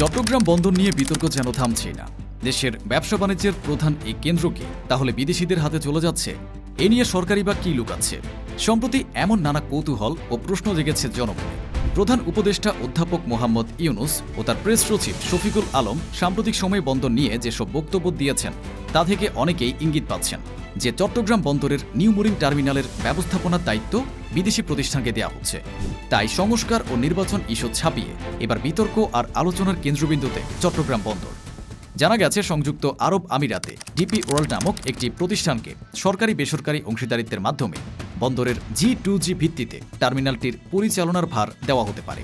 চট্টগ্রাম বন্দর নিয়ে বিতর্ক যেন থামছেই না। দেশের ব্যবসা বাণিজ্যের প্রধান এই কেন্দ্রকে তাহলে বিদেশিদের হাতে চলে যাচ্ছে? এ নিয়ে সরকারি বা কি লুকাচ্ছে? সম্প্রতি এমন নানা কৌতূহল ও প্রশ্ন জেগেছে জনমনে প্রধান উপদেষ্টা অধ্যাপক মোহাম্মদ ইউনুস ও তার প্রেস সচিব শফিকুল আলম সাম্প্রতিক সময়ে বন্দর নিয়ে যেসব বক্তব্য দিয়েছেন, তা থেকে অনেকেই ইঙ্গিত পাচ্ছেন। যে চট্টগ্রাম বন্দরের নিউ মুরিং টার্মিনালের ব্যবস্থাপনার দায়িত্ব বিদেশি প্রতিষ্ঠানকে দেওয়া হচ্ছে। তাই সংস্কার ও নির্বাচন ইস্যু ছাপিয়ে এবার বিতর্ক আর আলোচনার কেন্দ্রবিন্দুতে চট্টগ্রাম বন্দর। জানা গেছে, সংযুক্ত আরব আমিরাতে ডিপি ওয়ার্ল্ড নামক একটি প্রতিষ্ঠানকে সরকারি বেসরকারি অংশীদারিত্বের মাধ্যমে বন্দরের জি টু জি ভিত্তিতে টার্মিনালটির পরিচালনার ভার দেওয়া হতে পারে।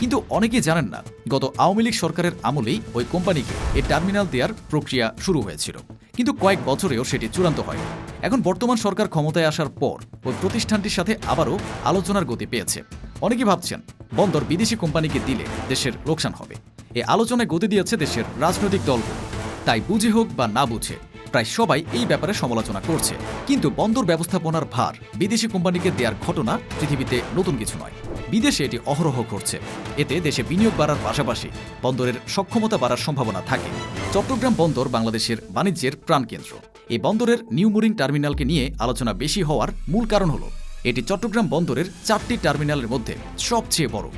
কিন্তু অনেকেই জানেন না, গত আওয়ামী লীগ সরকারের আমলেই ওই কোম্পানিকে এই টার্মিনাল দেওয়ার প্রক্রিয়া শুরু হয়েছিল। কিন্তু কয়েক বছরেও সেটি চূড়ান্ত হয়। এখন বর্তমান সরকার ক্ষমতায় আসার পর ওই প্রতিষ্ঠানটির সাথে আবারও আলোচনার গতি পেয়েছে। অনেকে ভাবছেন, বন্দর বিদেশি কোম্পানিকে দিলে দেশের লোকসান হবে। এ আলোচনায় গতি দিয়েছে দেশের রাজনৈতিক দলগুলো। তাই বুঝে হোক বা না বুঝে প্রায় সবাই এই ব্যাপারে সমালোচনা করছে। কিন্তু বন্দর ব্যবস্থাপনার ভার বিদেশি কোম্পানিকে দেওয়ার ঘটনা পৃথিবীতে নতুন কিছু নয়। বিদেশে এটি অহরহ ঘটছে। এতে দেশে বিনিয়োগ বাড়ার পাশাপাশি বন্দরের সক্ষমতা বাড়ার সম্ভাবনা থাকে। চট্টগ্রাম বন্দর বাংলাদেশের বাণিজ্যের প্রাণকেন্দ্র। এই বন্দরের নিউ মুরিং টার্মিনালকে নিয়ে আলোচনা বেশি হওয়ার মূল কারণ হল, এটি চট্টগ্রাম বন্দরের চারটি টার্মিনালের মধ্যে সবচেয়ে বড়।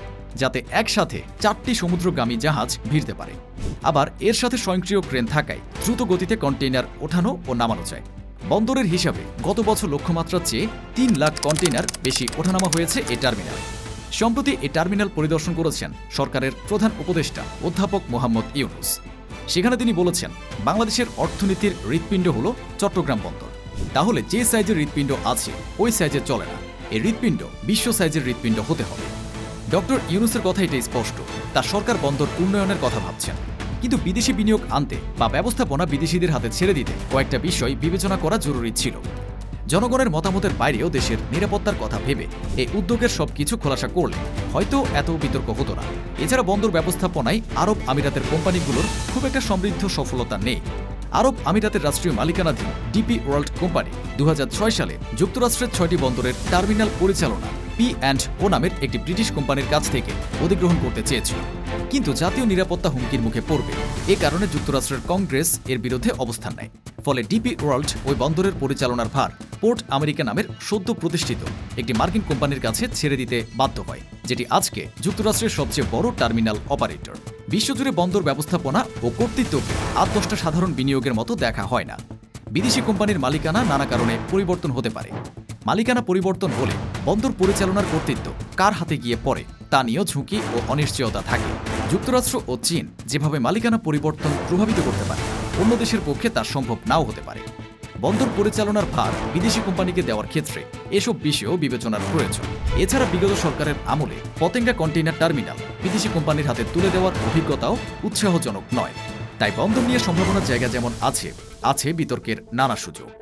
যাতে একসাথে চারটি সমুদ্রগামী জাহাজ ভিড়তে পারে। আবার এর সাথে স্বয়ংক্রিয় ক্রেন থাকায় দ্রুত গতিতে কন্টেইনার ওঠানো ও নামানো যায়। বন্দরের হিসাবে গত বছর লক্ষ্যমাত্রার চেয়ে তিন লাখ কন্টেইনার বেশি ওঠানামা হয়েছে এই টার্মিনাল। সম্প্রতি এই টার্মিনাল পরিদর্শন করেছেন সরকারের প্রধান উপদেষ্টা অধ্যাপক মোহাম্মদ ইউনুস। সেখানে তিনি বলেছেন, বাংলাদেশের অর্থনীতির হৃৎপিণ্ড হল চট্টগ্রাম বন্দর। তাহলে যে সাইজের হৃৎপিণ্ড আছে, ওই সাইজের চলে না। এই হৃৎপিণ্ড বিশ্ব সাইজের হৃৎপিণ্ড হতে হবে। ডক্টর ইউনুসের কথা এটাই স্পষ্ট। তার সরকার বন্দর উন্নয়নের কথা ভাবছেন। কিন্তু বিদেশি বিনিয়োগ আনতে বা ব্যবস্থাপনা বিদেশিদের হাতে ছেড়ে দিতে কয়েকটা বিষয় বিবেচনা করা জরুরি ছিল। জনগণের মতামতের বাইরেও দেশের নিরাপত্তার কথা ভেবে এই উদ্যোগের সবকিছু খোলাসা করলে হয়তো এত বিতর্ক হতো না। এছাড়া বন্দর ব্যবস্থাপনায় আরব আমিরাতের কোম্পানিগুলোর খুব একটা সমৃদ্ধ সফলতা নেই। আরব আমিরাতের রাষ্ট্রীয় মালিকানাধীন ডিপি ওয়ার্ল্ড কোম্পানি দু হাজার ছয় সালে যুক্তরাষ্ট্রের ছয়টি বন্দরের টার্মিনাল পরিচালনা পি অ্যান্ড ও নামের একটি ব্রিটিশ কোম্পানির কাছ থেকে অধিগ্রহণ করতে চেয়েছিল। কিন্তু জাতীয় নিরাপত্তা হুমকির মুখে পড়বে। এ কারণে যুক্তরাষ্ট্রের কংগ্রেস এর বিরুদ্ধে অবস্থান নেয়। ফলে ডিপি ওয়ার্ল্ড ওই বন্দরের পরিচালনার ভার পোর্ট আমেরিকা নামের সদ্য প্রতিষ্ঠিত একটি মার্কিন কোম্পানির কাছে ছেড়ে দিতে বাধ্য হয়, যেটি আজকে যুক্তরাষ্ট্রের সবচেয়ে বড় টার্মিনাল অপারেটর। বিশ্বজুড়ে বন্দর ব্যবস্থাপনা ও কর্তৃত্বকে আট দশটা সাধারণ বিনিয়োগের মতো দেখা হয় না। বিদেশি কোম্পানির মালিকানা নানা কারণে পরিবর্তন হতে পারে। মালিকানা পরিবর্তন হলে বন্দর পরিচালনার কর্তৃত্ব কার হাতে গিয়ে পড়ে তা নিয়েও ঝুঁকি ও অনিশ্চয়তা থাকে। যুক্তরাষ্ট্র ও চীন যেভাবে মালিকানা পরিবর্তন প্রভাবিত করতে পারে, অন্য দেশের পক্ষে তা সম্ভব নাও হতে পারে। বন্দর পরিচালনার ভার বিদেশি কোম্পানিকে দেওয়ার ক্ষেত্রে এসব বিষয়েও বিবেচনার প্রয়োজন। এছাড়া বিগত সরকারের আমলে পতেঙ্গা কন্টেইনার টার্মিনাল বিদেশি কোম্পানির হাতে তুলে দেওয়ার অভিজ্ঞতাও উৎসাহজনক নয়। তাই বন্দর নিয়ে সম্ভাবনার জায়গা যেমন আছে আছে বিতর্কের নানা সুযোগ।